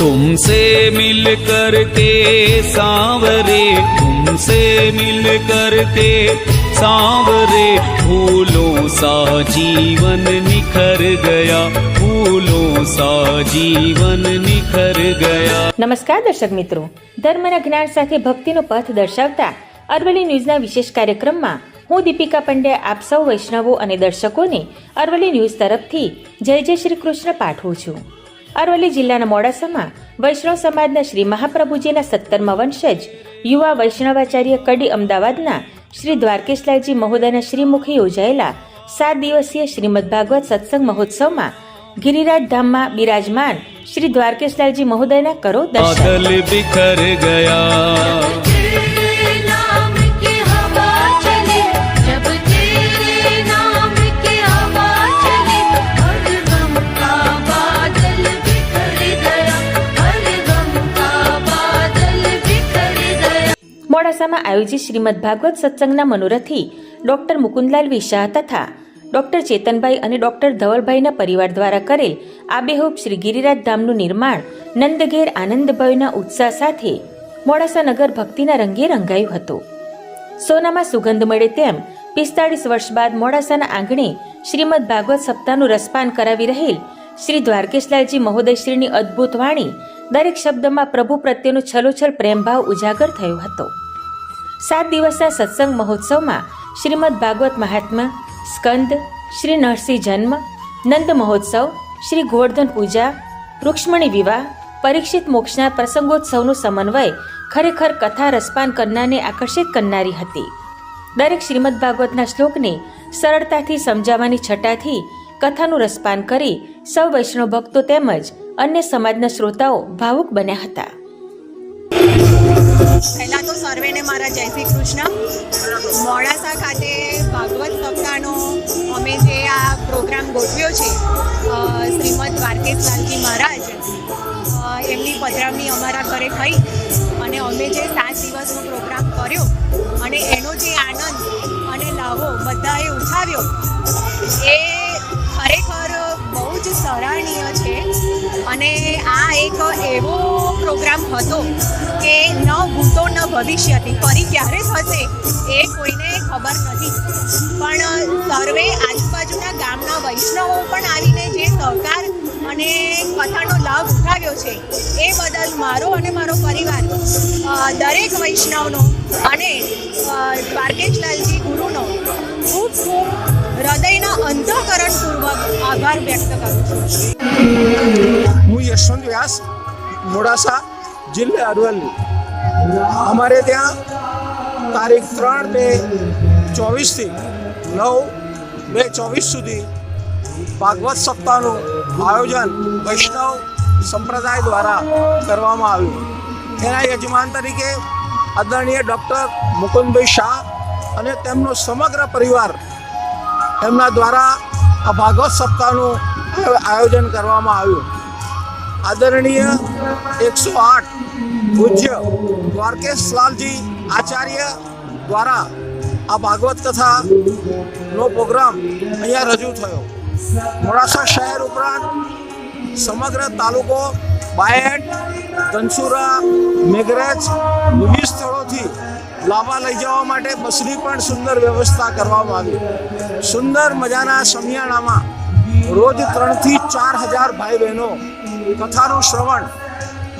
तुमसे मिल कर के सांवरे तुमसे मिल कर के सांवरे फूलों सा जीवन निखर गया फूलों सा जीवन निखर गया નમસ્કાર દર્શક મિત્રો ધર્મના જ્ઞાન સાથે ભક્તિનો પથ દર્શાવતા અરવલ્લી ન્યૂઝના વિશેષ કાર્યક્રમમાં હું દીપિકા પંડ્યા આપ સૌ વૈષ્ણવો અને દર્શકોને અરવલ્લી ન્યૂઝ તરફથી જય જય શ્રી કૃષ્ણ પાઠવું છું અરવલ્લી જિલ્લાના મોડાસામાં વૈષ્ણવ સમાજના શ્રી મહાપ્રભુજીના સત્તરમા વંશજ યુવા વૈષ્ણવાચાર્ય કડી અમદાવાદના શ્રી દ્વારકેશલાલજી મહોદયના શ્રીમુખે યોજાયેલા સાત દિવસીય શ્રીમદ ભાગવત સત્સંગ મહોત્સવમાં ગિરિરાજ ધામમાં બિરાજમાન શ્રી દ્વારકેશલાલજી મહોદયના કરો દર્શન. મોડાસામાં આયોજિત શ્રીમદ ભાગવત સત્સંગના મનોરથી ડોક્ટર મુકુંદલાલ વિશાહ તથા ડોક્ટર ચેતનભાઈ અને ડોક્ટર ધવલભાઈના પરિવાર દ્વારા કરેલ આબેહૂબ શ્રી ગિરિરાજ ધામનું નિર્માણ નંદઘેર આનંદભાઈના ઉત્સાહ સાથે મોડાસા નગર ભક્તિના રંગે રંગાયું હતું. સોનામાં સુગંધ મળે તેમ પિસ્તાળીસ વર્ષ બાદ મોડાસાના આંગણે શ્રીમદ ભાગવત સપ્તાહનું રસપાન કરાવી રહેલ શ્રી દ્વારકેશલાલજી મહોદયશ્રીની અદ્ભુત વાણી દરેક શબ્દમાં પ્રભુ પ્રત્યેનો છલોછલ પ્રેમભાવ ઉજાગર થયો હતો. સાત દિવસના સત્સંગ મહોત્સવમાં શ્રીમદ ભાગવત મહાત્મા, સ્કંદ, શ્રી નરસિંહ જન્મ, નંદ મહોત્સવ, શ્રી ગોવર્ધન પૂજા, રૂક્ષ્મણી વિવાહ, પરીક્ષિત મોક્ષના પ્રસંગોત્સવનો સમન્વય ખરેખર કથા રસપાન કરનારને આકર્ષિત કરનારી હતી. દરેક શ્રીમદ ભાગવતના શ્લોકને સરળતાથી સમજાવવાની છટાથી કથાનું રસપાન કરી સૌ વૈષ્ણવ ભક્તો તેમજ અન્ય સમાજના શ્રોતાઓ ભાવુક બન્યા હતા. પહેલાં તો સર્વેને મારા જય શ્રી કૃષ્ણ. મોડાસા ખાતે ભાગવત સપ્તાહનો અમે જે આ પ્રોગ્રામ ગોઠવ્યો છે શ્રીમદ દ્વારકેશલાલજી મહારાજ એમની પધરામણી અમારા ઘરે થઈ અને અમે જે સાત દિવસનો પ્રોગ્રામ કર્યો અને એનો જે આનંદ અને લાવો બધાએ ઉઠાવ્યો, એ ખરેખર બહુ જ સરાહનીય છે. અને આ એક એવો પ્રોગ્રામ હતો કે ન ભૂતો ન ભવિષ્યથી ફરી ક્યારે થશે એ કોઈને ખબર નથી. પણ સર્વે આજુબાજુના ગામના વૈષ્ણવો પણ આવીને જે સહકાર અને કથાનો લાભ ઉઠાવ્યો છે, એ બદલ મારો અને મારો પરિવાર દરેક વૈષ્ણવનો અને દ્વારકેશલાલજી ગુરુનો ખૂબ ખૂબ હૃદયના અંતઃકરણપૂર્વક આભાર વ્યક્ત કરું છું. હું યશવંત વ્યાસ, મોડાસા જિલ્લે અરવલ્લી. અમારે ત્યાં તારીખ ત્રણ બે ચોવીસથી નવ બે ચોવીસ સુધી ભાગવત સપ્તાહનું આયોજન વૈષ્ણવ સંપ્રદાય દ્વારા કરવામાં આવ્યું. એના યજમાન તરીકે આદરણીય ડૉક્ટર મુકુંદભાઈ શાહ અને તેમનો સમગ્ર પરિવાર એમના દ્વારા આ ભાગવત સપ્તાહનું આયોજન કરવામાં આવ્યું. આદરણીય એકસો આઠ પૂજ્ય દ્વારકેશલાલજી આચાર્ય દ્વારા આ ભાગવત કથાનો પ્રોગ્રામ અહીંયા રજૂ થયો. મોડાસા શહેર ઉપરાંત સમગ્ર તાલુકો બાયડ, ધનસુરા, મેઘરજ વિવિધ સ્થળોથી લાંબા લઈ જવા માટે બસની પણ સુંદર વ્યવસ્થા કરવામાં આવી. સુંદર મજાના સમિયાણામાં રોજ ત્રણથી ચાર હજાર ભાઈ બહેનો કથાનું શ્રવણ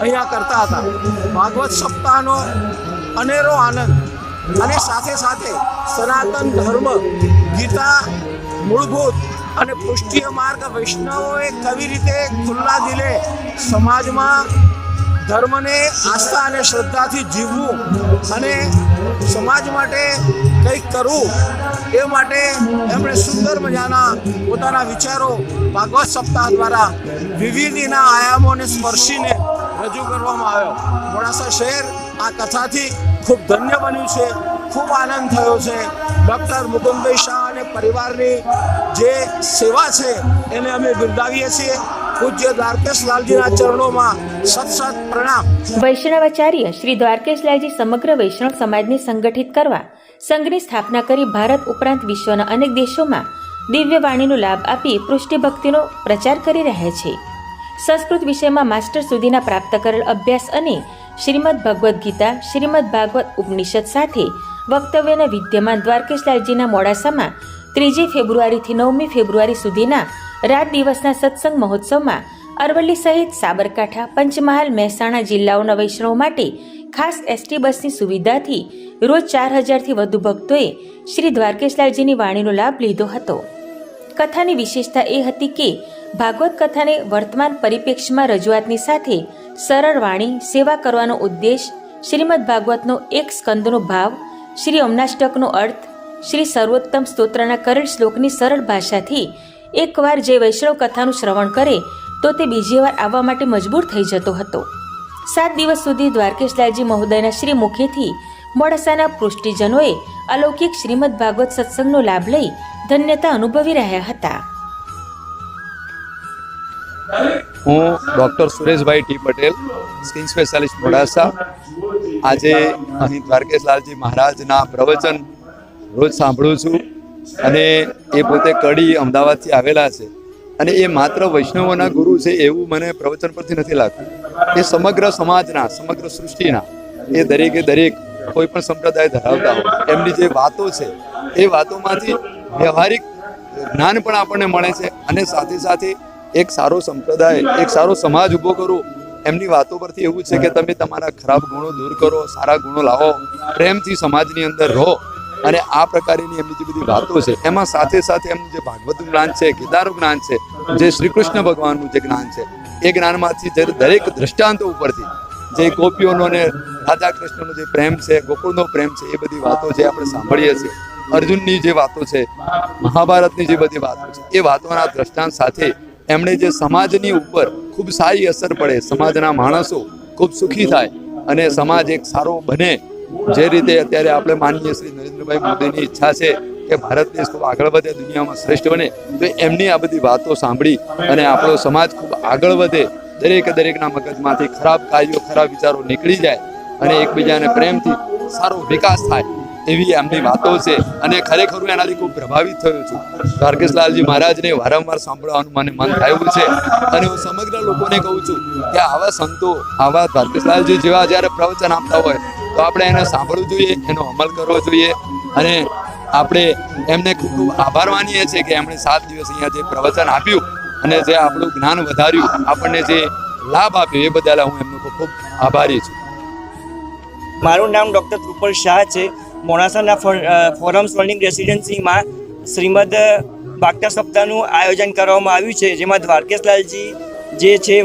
અહીંયા કરતા હતા. ભાગવત સપ્તાહનો અનેરો આનંદ અને સાથે સાથે સનાતન ધર્મ, ગીતા, મૂળભૂત અને પુષ્ટિય માર્ગ વૈષ્ણવોએ કેવી રીતે ખુલ્લા દિલે સમાજમાં ધર્મને આસ્થા અને શ્રદ્ધાથી જીવવું અને સમાજ માટે કંઈક કરવું એ માટે એમણે સુંદર મજાના પોતાના વિચારો ભાગવત સપ્તાહ દ્વારા વિવિધના આયામોને સ્પર્શીને રજૂ કરવામાં આવ્યો. મોડાસા શહેર આ કથાથી ખૂબ ધન્ય બન્યું છે, ખૂબ આનંદ થયો છે. ડૉક્ટર મુકુંદભાઈ શાહ અને પરિવારની જે સેવા છે, એને અમે બિરદાવીએ છીએ. પૂજ્ય દ્વારકેશ લાલજીના ચરણોમાં સત સત પ્રણામ. વૈષ્ણવાચાર્ય શ્રી દ્વારકેશલાલજી સમગ્ર વૈષ્ણવ સમાજને સંગઠિત કરવા, સંઘની સ્થાપના કરી ભારત ઉપરાંત વિશ્વના અનેક દેશોમાં દિવ્ય વાણીનો લાભ આપી પૃષ્ઠ ભક્તિનો પ્રચાર કરી રહ્યા છે. સંસ્કૃત વિષયમાં માસ્ટર સુધીના પ્રાપ્ત કરેલ અભ્યાસ અને શ્રીમદ ભગવદ્ ગીતા, શ્રીમદ ભાગવત ઉપનિષદ સાથે વક્તવ્યના વિદ્યમાન દ્વારકેશલાલજીના મોડાસામાં ત્રીજી ફેબ્રુઆરીથી નવમી ફેબ્રુઆરી સુધીના રાત દિવસના સત્સંગ મહોત્સવમાં અરવલ્લી સહિત સાબરકાંઠા, પંચમહાલ, મહેસાણા જિલ્લાઓના વૈષ્ણવ માટે ખાસ એસટી બસની સુવિધાથી રોજ ચાર હજારથી વધુ ભક્તોએ શ્રી દ્વારકેશલાલજીની વાણીનો લાભ લીધો હતો. કથાની વિશેષતા એ હતી કે ભાગવત કથાને વર્તમાન પરિપ્રેક્ષ્યમાં રજૂઆતની સાથે સરળ વાણી, સેવા કરવાનો ઉદ્દેશ, શ્રીમદ ભાગવતનો એક સ્કંદનો ભાવ, શ્રી અમનાષ્ટકનો અર્થ, શ્રી સર્વોત્તમ સ્તોત્રના કરેલ શ્લોકની સરળ ભાષાથી એકવાર જે વૈષ્ણવ કથાનું શ્રવણ કરે, તો તે બીજી વાર આવવા માટે મજબૂર થઈ જતો હતો. સાત દિવસ સુધી દ્વારકેશલાલજી મહોદયના શ્રી મુખેથી મોડાસાના પૃષ્ટિજનોએ અલૌકિક શ્રીમદ ભાગવત સત્સંગનો લાભ લઈ ધન્યતા અનુભવી રહ્યા હતા. હું doctor Sureshbhai T Patel, skin specialist Modasa. આજે અહીં દ્વારકેશલાલજી મહારાજના પ્રવચન રોજ સાંભળું છું. અને એ પોતે કડી અમદાવાદથી આવેલા છે. અને એ માત્ર વૈષ્ણવોના ગુરુ છે એવું મને પ્રવચન પરથી નથી લાગતું. એ સમગ્ર સમાજના, સમગ્ર સૃષ્ટિના, એ દરેકે દરેક કોઈ પણ સંપ્રદાય ધરાવતા હોય. એમની જે વાતો છે, એ વાતોમાંથી વ્યવહારિક જ્ઞાન પણ આપણને મળે છે અને સાથે સાથે એક સારો સંપ્રદાય, એક સારો સમાજ ઊભો કરો એમની વાતો પરથી એવું છે કે તમે તમારા ખરાબ ગુણો દૂર કરો, સારા ગુણો લાવો, પ્રેમથી સમાજની અંદર રહો. અને આ પ્રકારની એમની જે બધી વાતો છે, એમાં સાથે સાથે એમનું જે ભાગવતનું જ્ઞાન છે ગીતાનું જ્ઞાન છે, જે શ્રી કૃષ્ણ ભગવાનનું જે જ્ઞાન છે, એ જ્ઞાનમાંથી જે દરેક દ્રષ્ટાંતો ઉપરથી જે ગોપીઓનો અને રાધા કૃષ્ણનો જે પ્રેમ છે, ગોકુળનો પ્રેમ છે, એ બધી વાતો જે આપણે સાંભળીએ છીએ, અર્જુનની જે વાતો છે, મહાભારતની જે બધી વાતો છે, એ વાતોના દ્રષ્ટાંત સાથે એમણે જે સમાજની ઉપર ખૂબ સારી અસર પડે, સમાજના માણસો ખૂબ સુખી થાય અને સમાજ એક સારો બને જે રીતે અત્યારે આપણે માનીએ શ્રી નરેન્દ્રભાઈ મોદીની ઈચ્છા છે કે ભારત દેશ ખૂબ આગળ વધે, દુનિયામાં શ્રેષ્ઠ બને, તો એમની આ બધી વાતો સાંભળી અને આપણો સમાજ ખૂબ આગળ વધે, દરેક દરેકના મગજમાંથી ખરાબ કાર્યો, ખરાબ વિચારો નીકળી જાય અને એકબીજાને પ્રેમથી સારો વિકાસ થાય. એવી એમની વાતો છે અને ખરેખર હું એનાથી ખૂબ પ્રભાવિત થયો છું. દ્વારકેશલાલજી મહારાજને વારંવાર સાંભળવાનું મને મન થયું છે અને હું સમગ્ર લોકોને કહું છું કે આવા સંતો, આવા દ્વારકેશલાલજી જેવા જ્યારે પ્રવચન આપતા હોય, તો આપણે એને સાંભળવું જોઈએ, એનો અમલ કરવો જોઈએ અને આપણે એમને ખૂબ ખૂબ આભાર માનીએ છીએ કે એમણે સાત દિવસ અહીંયા જે પ્રવચન આપ્યું અને જે આપણું જ્ઞાન વધાર્યું, આપણને જે લાભ આપ્યો એ બદલ હું એમનો ખૂબ ખૂબ આભારી છું. મારું નામ ડૉક્ટર કૃપલ શાહ છે. મોડાસાના ફોરમ સ્વર્ણિંગ રેસિડેન્સીમાં શ્રીમદ ભાગતા સપ્તાહનું આયોજન કરવામાં આવ્યું છે, જેમાં દ્વારકેશલાલજી જે છે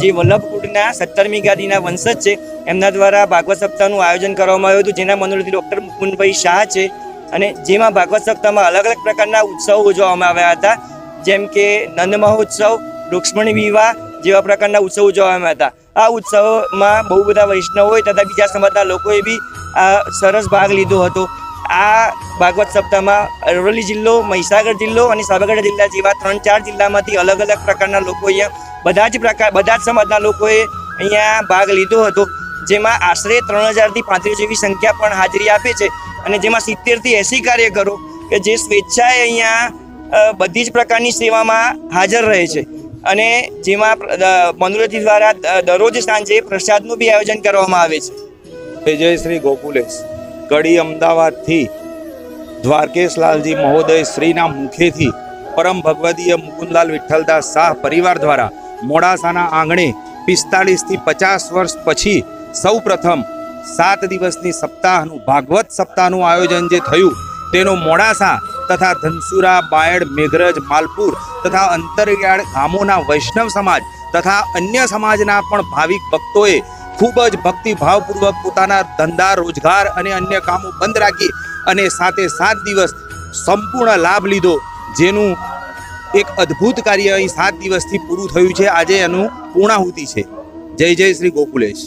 જે વલ્લભકુટના સત્તરમી ગાદીના વંશજ છે, એમના દ્વારા ભાગવત સપ્તાહનું આયોજન કરવામાં આવ્યું હતું, જેના મનોરથી ડૉક્ટર મુકુંદભાઈ શાહ છે, અને જેમાં ભાગવત સપ્તાહમાં અલગ અલગ પ્રકારના ઉત્સવો ઉજવવામાં આવ્યા હતા, જેમ કે નંદ મહોત્સવ, રૂક્ષ્મણી વિવાહ જેવા પ્રકારના ઉત્સવ ઉજવવામાં હતા. આ ઉત્સવમાં બહુ બધા વૈષ્ણવોએ તથા બીજા સમાજના લોકોએ બી આ સરસ ભાગ લીધો હતો. આ ભાગવત સપ્તાહમાં અરવલ્લી જિલ્લો, મહીસાગર જિલ્લો અને સાબરકાંઠા જિલ્લા જેવા ત્રણ ચાર જિલ્લામાંથી અલગ અલગ પ્રકારના લોકો અહીંયા બધા જ પ્રકાર, બધા જ સમાજના લોકોએ અહીંયા ભાગ લીધો હતો. જેમાં આશરે ત્રણ હજારથી પાંત્રીસ જેવી સંખ્યા પણ હાજરી આપે છે. અને જેમાં સિત્તેરથી એંસી કાર્યકરો કે જે સ્વેચ્છાએ અહીંયા બધી જ પ્રકારની સેવામાં હાજર રહે છે. અને જેમાં મનોરથી દ્વારા દરરોજ સાંજે પ્રસાદનું બી આયોજન કરવામાં આવે છે. જય શ્રી ગોકુલેશ. કડી અમદાવાદથી દ્વારકેશલાલજી મહોદય શ્રીના મુખેથી પરમ ભગવદીય મુકુંદલાલ વિઠ્ઠલદાસ શાહ પરિવાર દ્વારા મોડાસાના આંગણે પિસ્તાળીસથી પચાસ વર્ષ પછી સૌ પ્રથમ સાત દિવસની સપ્તાહનું, ભાગવત સપ્તાહનું આયોજન જે થયું તેનો મોડાસા તથા ધનસુરા, બાયડ, મેઘરજ, માલપુર તથા અંતરિયાળ ગામોના વૈષ્ણવ સમાજ તથા અન્ય સમાજના પણ ભાવિક ભક્તોએ ખૂબ જ ભક્તિભાવપૂર્વક પોતાના ધંધા, રોજગાર અને અન્ય કામો બંધ રાખી અને સાથે સાત દિવસ સંપૂર્ણ લાભ લીધો, જેનું એક અદ્ભુત કાર્ય અહીં સાત દિવસથી પૂરું થયું છે. આજે એનું પૂર્ણાહુતિ છે. જય જય શ્રી ગોકુલેશ.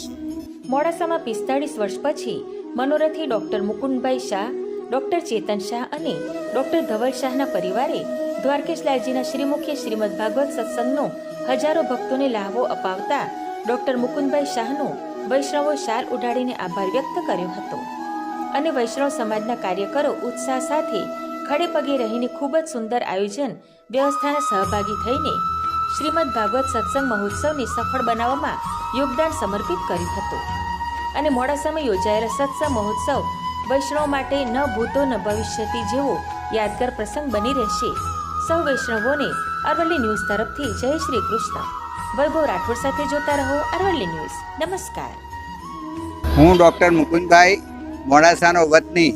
મોડાસામાં પિસ્તાળીસ વર્ષ પછી મનોરથી ડોક્ટર મુકુંદભાઈ શાહ, ડોક્ટર ચેતન શાહ અને ડોક્ટર ધવલ શાહના પરિવારે દ્વારકેશલાલજીના શ્રીમુખી શ્રીમદ ભાગવત સત્સંગનો હજારો ભક્તોને લાભો અપાવતા ડોક્ટર મુકુંદભાઈ શાહનો વૈષ્ણવો શાલ ઉડાડીને આભાર વ્યક્ત કર્યો હતો. અને વૈષ્ણવ સમાજના કાર્યકરો ઉત્સાહ સાથે ખડે પગે રહીને ખૂબ જ સુંદર આયોજન, વ્યવસ્થાના સહભાગી થઈને શ્રીમદ ભાગવત સત્સંગ મહોત્સવને સફળ બનાવવામાં યોગદાન સમર્પિત કર્યું હતું. અને મોડાસામાં યોજાયેલા સત્સંગ મહોત્સવ વૈષ્ણવ માટે ન ભૂતો ન ભવિષ્યથી જેવો યાદગાર પ્રસંગ બની રહેશે. સૌ વૈષ્ણવોને અરવલ્લી ન્યૂઝ તરફથી જય શ્રી કૃષ્ણ. વૈભવ રાઠોડ સાથે જોતા રહો અરવલ્લી ન્યૂઝ. નમસ્કાર. હું ડૉક્ટર મુકુંદભાઈ મોડાસાનો વતની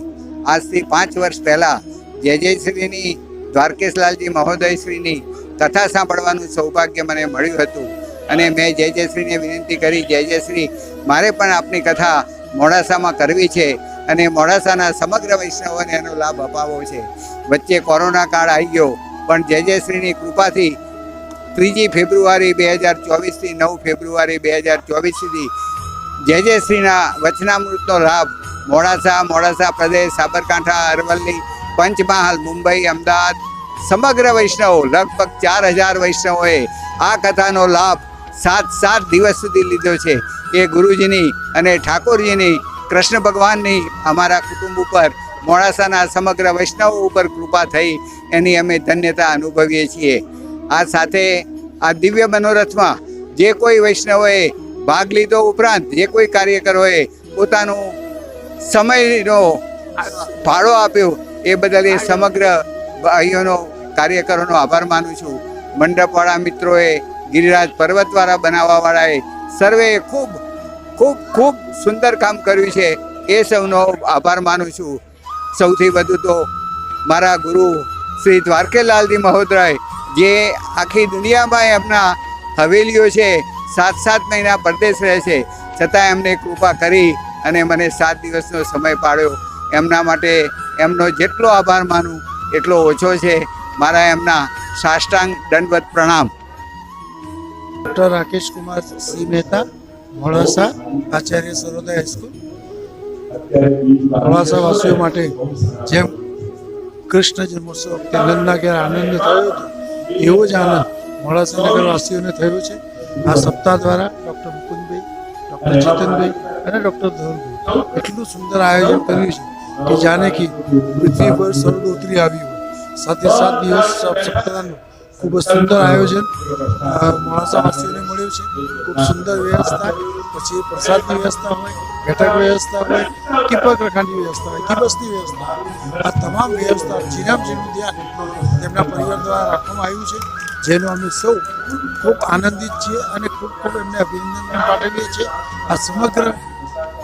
આજથી પાંચ વર્ષ પહેલાં જય જયશ્રીની દ્વારકેશલાલજી મહોદયશ્રીની કથા સાંભળવાનું સૌભાગ્ય મને મળ્યું હતું. અને મેં જય જયશ્રીને વિનંતી કરી જય જયશ્રી મારે પણ આપની કથા મોડાસામાં કરવી છે અને મોડાસાના સમગ્ર વૈષ્ણવોને એનો લાભ અપાવવો છે. વચ્ચે કોરોના કાળ આવી ગયો, પણ જય જયશ્રીની કૃપાથી ત્રીજી ફેબ્રુઆરી બે હજાર ચોવીસથી નવ ફેબ્રુઆરી બે હજાર ચોવીસ સુધી જય જય શ્રીના વચનામૃતનો લાભ મોડાસા મોડાસા પ્રદેશ, સાબરકાંઠા, અરવલ્લી, પંચમહાલ, મુંબઈ, અમદાવાદ, સમગ્ર વૈષ્ણવો, લગભગ ચાર હજાર વૈષ્ણવોએ આ કથાનો લાભ સાત સાત દિવસ સુધી લીધો છે. એ ગુરુજીની અને ઠાકોરજીની, કૃષ્ણ ભગવાનની અમારા કુટુંબ ઉપર, મોડાસાના સમગ્ર વૈષ્ણવો ઉપર કૃપા થઈ એની અમે ધન્યતા અનુભવીએ છીએ. આ સાથે આ દિવ્ય મનોરથમાં જે કોઈ વૈષ્ણવોએ ભાગ લીધો ઉપરાંત જે કોઈ કાર્યકરોએ પોતાનું સમયનો ફાળો આપ્યો, એ બદલ એ સમગ્ર ભાઈઓનો, કાર્યકરોનો આભાર માનું છું. મંડપવાળા મિત્રોએ ગિરિરાજ પર્વતવાળા બનાવવાવાળાએ સર્વે ખૂબ ખૂબ ખૂબ સુંદર કામ કર્યું છે. એ સૌનો આભાર માનું છું. સૌથી વધુ તો મારા ગુરુ શ્રી દ્વારકેલાલજી મહોદય જે આખી દુનિયામાં એમના હવેલીઓ છે સાત સાત મહિના પરદેશ રહે છે. છતાં એમને કૃપા કરી અને મને સાત દિવસનો સમય પાડ્યો. એમના માટે એમનો જેટલો આભાર માનું, એટલો ઓછો છે. મારા એમના સાષ્ટાંગ દંડવત પ્રણામ. ડૉક્ટર રાકેશ કુમાર સિંહ મહેતા, મોડાસા આચાર્ય સરોદય હાઈસ્કૂલ મોડાસા વાસીઓ માટે જેમ કૃષ્ણ જન્મોત્સવ વખતે નંદના ઘેર આનંદ થયો હતો. એવો જ આનંદ મોડાસા નગરવાસીઓને થયો છે. આ સપ્તાહ દ્વારા ડૉક્ટર મુકુંદભાઈ ડૉક્ટર ચેતનભાઈ અને ડૉક્ટર ધવલભાઈ એટલું સુંદર આયોજન કર્યું છે કે જાણે કે પૃથ્વી પર સરોડ ઉતરી આવ્યું સાથે સાત દિવસ સપ્તાહનું ખૂબ જ સુંદર આયોજન મોડાસાવાસીઓને મળ્યું છે. ખૂબ સુંદર વ્યવસ્થા, પછી પ્રસાદની વ્યવસ્થા હોય બેઠક વ્યવસ્થા હોય કીપક પગરખાંની વ્યવસ્થા હોય કીબસની વ્યવસ્થા આ તમામ વ્યવસ્થા જીરામ જેનું ધ્યાન તેમના પરિવાર દ્વારા રાખવામાં આવ્યું છે, જેનો અમે સૌ ખૂબ આનંદિત છીએ અને ખૂબ ખૂબ એમને અભિનંદન પાઠવીએ છીએ. આ સમગ્ર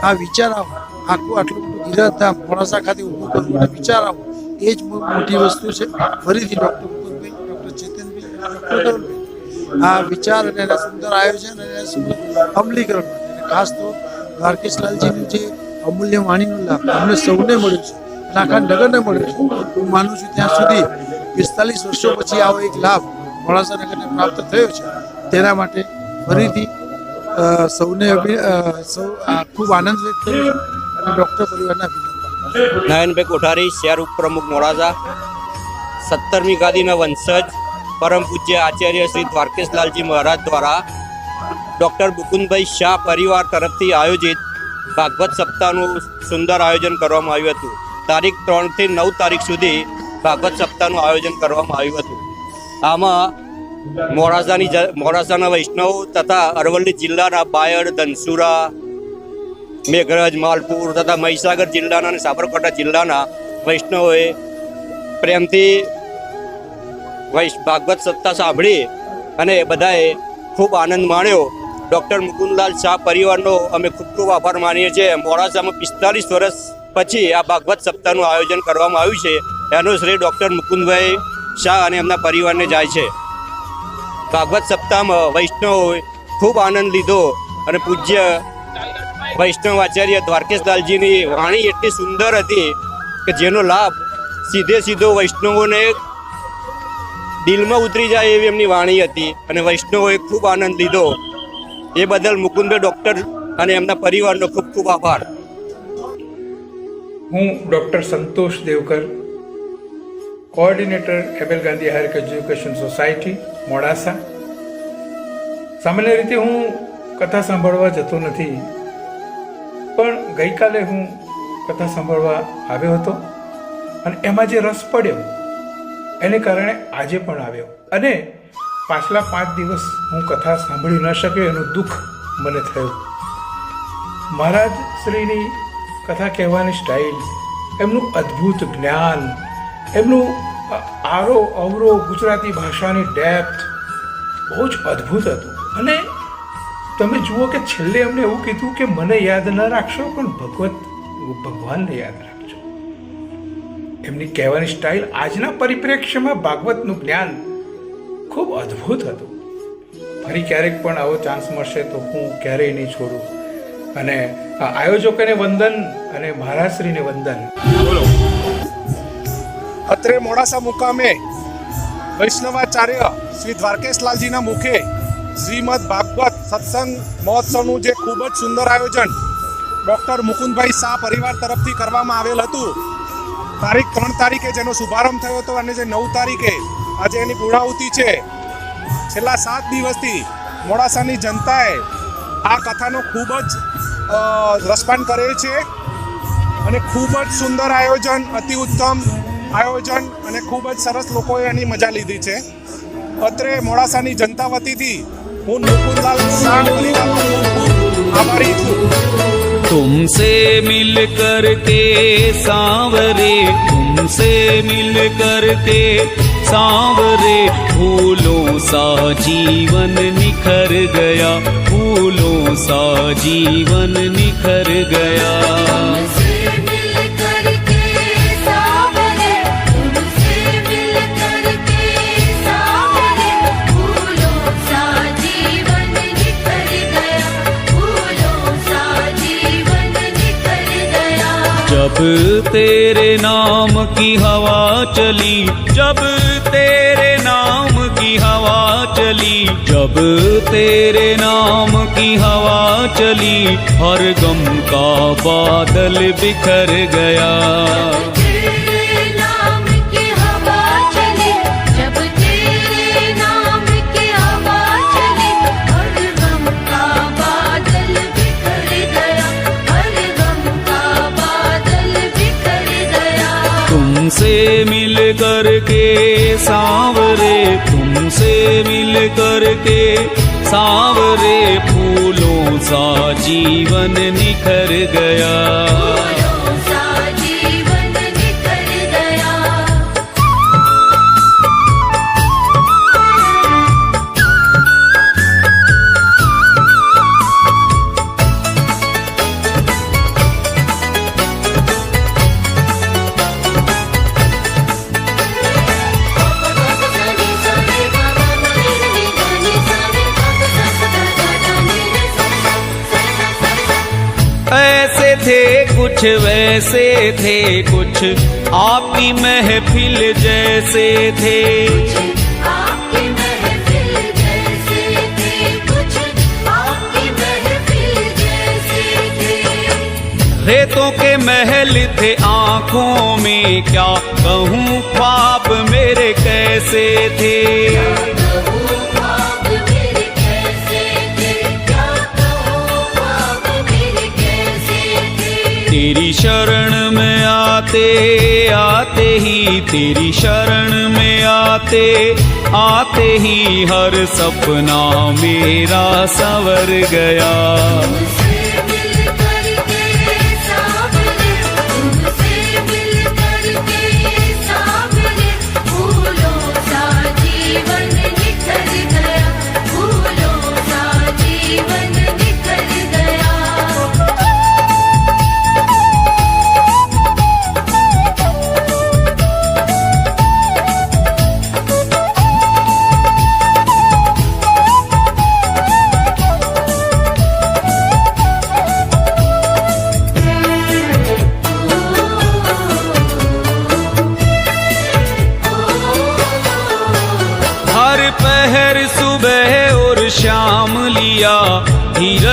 આ વિચાર આવો આખું આટલું મોટું ગિરધામ મોડાસા ખાતે ઊભું કરવું વિચાર આવો એ જ મોટી વસ્તુ છે. ફરીથી ડૉક્ટર આ વિચાર અને એના સુંદર આયોજન અને અમલીકરણ. ખાસ તો દ્વારકેશલાલજીનું જે અમૂલ્ય વાણીનો લાભ અમને સૌને મળ્યો છે. અને આખા નગરને મળ્યો છે. હું માનું છું ત્યાં સુધી પિસ્તાલીસ વર્ષો પછી આવો એક લાભ મોડાસા નગરને પ્રાપ્ત થયો છે. તેના માટે ફરીથી સૌને સૌ ખૂબ આનંદ વ્યક્ત કરું છું. અને ડૉક્ટર પરિવારના અભિનંદન. નયનભાઈ કોઠારી, શહેર ઉપપ્રમુખ મોડાસા. સત્તરમી ગાદીના વંશજ. પરમ પૂજ્ય આચાર્ય શ્રી દ્વારકેશલાલજી મહારાજ દ્વારા ડૉક્ટર મુકુંદભાઈ શાહ પરિવાર તરફથી આયોજિત ભાગવત સપ્તાહનું સુંદર આયોજન કરવામાં આવ્યું હતું. તારીખ ત્રણથી નવ તારીખ સુધી ભાગવત સપ્તાહનું આયોજન કરવામાં આવ્યું હતું. આમાં મોડાસાની મોડાસાના વૈષ્ણવ તથા અરવલ્લી જિલ્લાના બાયડ, ધનસુરા, મેઘરજ, માલપુર તથા મહીસાગર જિલ્લાના અને સાબરકાંઠા જિલ્લાના વૈષ્ણવોએ પ્રેમથી વૈશ ભાગવત સત્તા સાંભળી અને બધાએ ખૂબ આનંદ માણ્યો. ડૉક્ટર મુકુંદલાલ શાહ પરિવારનો અમે ખૂબ ખૂબ આભાર માનીએ છીએ. મોડાસામાં પિસ્તાલીસ વર્ષ પછી આ ભાગવત સપ્તાહનું આયોજન કરવામાં આવ્યું છે. એનો શ્રેય ડૉક્ટર મુકુંદભાઈ શાહ અને એમના પરિવારને જાય છે. ભાગવત સપ્તાહમાં વૈષ્ણવોએ ખૂબ આનંદ લીધો અને પૂજ્ય વૈષ્ણવ આચાર્ય દ્વારકેશલાલજીની વાણી એટલી સુંદર હતી કે જેનો લાભ સીધે સીધો વૈષ્ણવોને દિલમાં ઉતરી જાય એવી એમની વાણી હતી અને વૈષ્ણવોએ ખૂબ આનંદ લીધો. એ બદલ મુકુંદ ડૉક્ટર અને એમના પરિવારનો ખૂબ ખૂબ આભાર. હું doctor Santosh Devkar, coordinator એબેલ Gandhi higher education society, Modasa. સામાન્ય રીતે હું કથા સાંભળવા જતો નથી, પણ ગઈકાલે હું કથા સાંભળવા આવ્યો હતો અને એમાં જે રસ પડ્યો એને કારણે આજે પણ આવ્યો. અને પાછલા પાંચ દિવસ હું કથા સાંભળી ન શક્યો એનું દુઃખ મને થયું. મહારાજ શ્રીની કથા કહેવાની સ્ટાઇલ, એમનું અદ્ભુત જ્ઞાન, એમનું આરો અવરો ગુજરાતી ભાષાની ડેપ્થ બહુ જ અદ્ભુત હતું. અને તમે જુઓ કે છેલ્લે એમને એવું કીધું કે મને યાદ ન રાખશો, પણ ભગવત, ભગવાનને યાદ રાખજો એમની કહેવાની સ્ટાઇલ આજના પરિપ્રેક્ષ્યમાં ભાગવતનું જ્ઞાન ખૂબ અદ્ભુત હતું. ફરી ક્યારેક પણ આવો ચાન્સ મળશે તો હું ક્યારેય નહીં છોડું. અને આયોજકોને વંદન અને મહારાજશ્રીને વંદન. અત્રે મોડાસા મુકામે વૈષ્ણવાચાર્ય શ્રી દ્વારકેશલાલજીના મુખે શ્રીમદ ભાગવત સત્સંગ મહોત્સવનું જે ખૂબ જ સુંદર આયોજન ડૉક્ટર મુકુંદભાઈ શાહ પરિવાર તરફથી કરવામાં આવેલ હતું. તારીખ ત્રણ તારીખે જેનો શુભારંભ થયો હતો અને જે નવ તારીખે આજે એની પૂર્ણાહુતિ છે. છેલ્લા સાત દિવસથી મોડાસાની જનતાએ આ કથાનો ખૂબ જ રસપાન કરેલ છે અને ખૂબ જ સુંદર આયોજન, અતિ ઉત્તમ આયોજન અને ખૂબ જ સરસ લોકોએ એની મજા લીધી છે. અત્રે મોડાસાની જનતા વતીથી હું મુકુંદલાલ આભારી છું. तुमसे मिल कर के सांवरे तुमसे मिल कर के सांवरे फूलों सा जीवन निखर गया फूलों सा जीवन निखर गया तेरे नाम की हवा चली जब तेरे नाम की हवा चली जब तेरे नाम की हवा चली हर गम का बादल बिखर गया मिल कर के सांवरे तुमसे मिल कर के सांवरे फूलों सा जीवन निखर गया थे कुछ वैसे थे कुछ आपकी महफिल जैसे थे। आपकी महफिल जैसे थे कुछ आपकी महफिल जैसे थे। रेतों के महल थे आँखों में क्या कहूँ ख्वाब मेरे कैसे थे? तेरी शरण में आते आते ही तेरी शरण में आते आते ही हर सपना मेरा संवर गया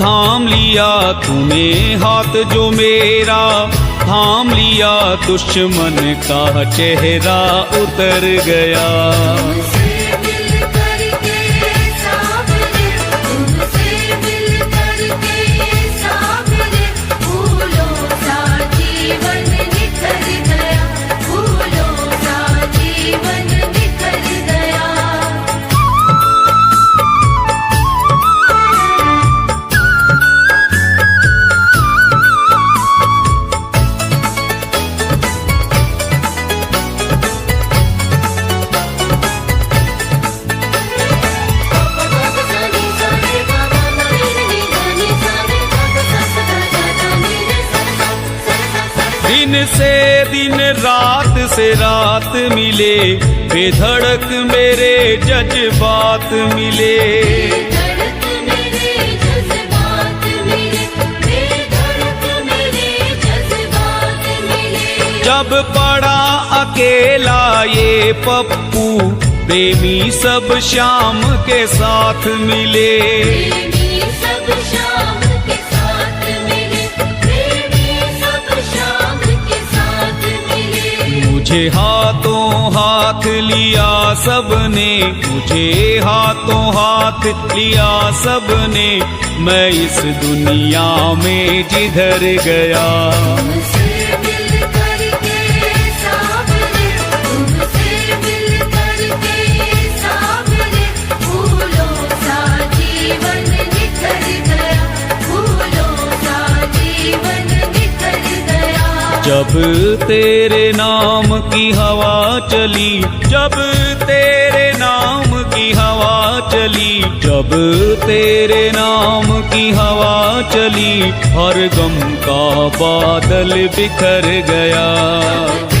थाम लिया तूने हाथ जो मेरा थाम लिया दुश्मन का चेहरा उतर गया दिन से दिन रात से रात मिले बेधड़क मेरे जज्बात मिले। जब पड़ा अकेला ये पप्पू प्रेमी सब शाम के साथ मिले। मुझे हाथों हाथ लिया सबने मुझे हाथों हाथ लिया सबने मैं इस दुनिया में जिधर गया जब तेरे नाम की हवा चली जब तेरे नाम की हवा चली जब तेरे नाम की हवा चली हर गम का बादल बिखर गया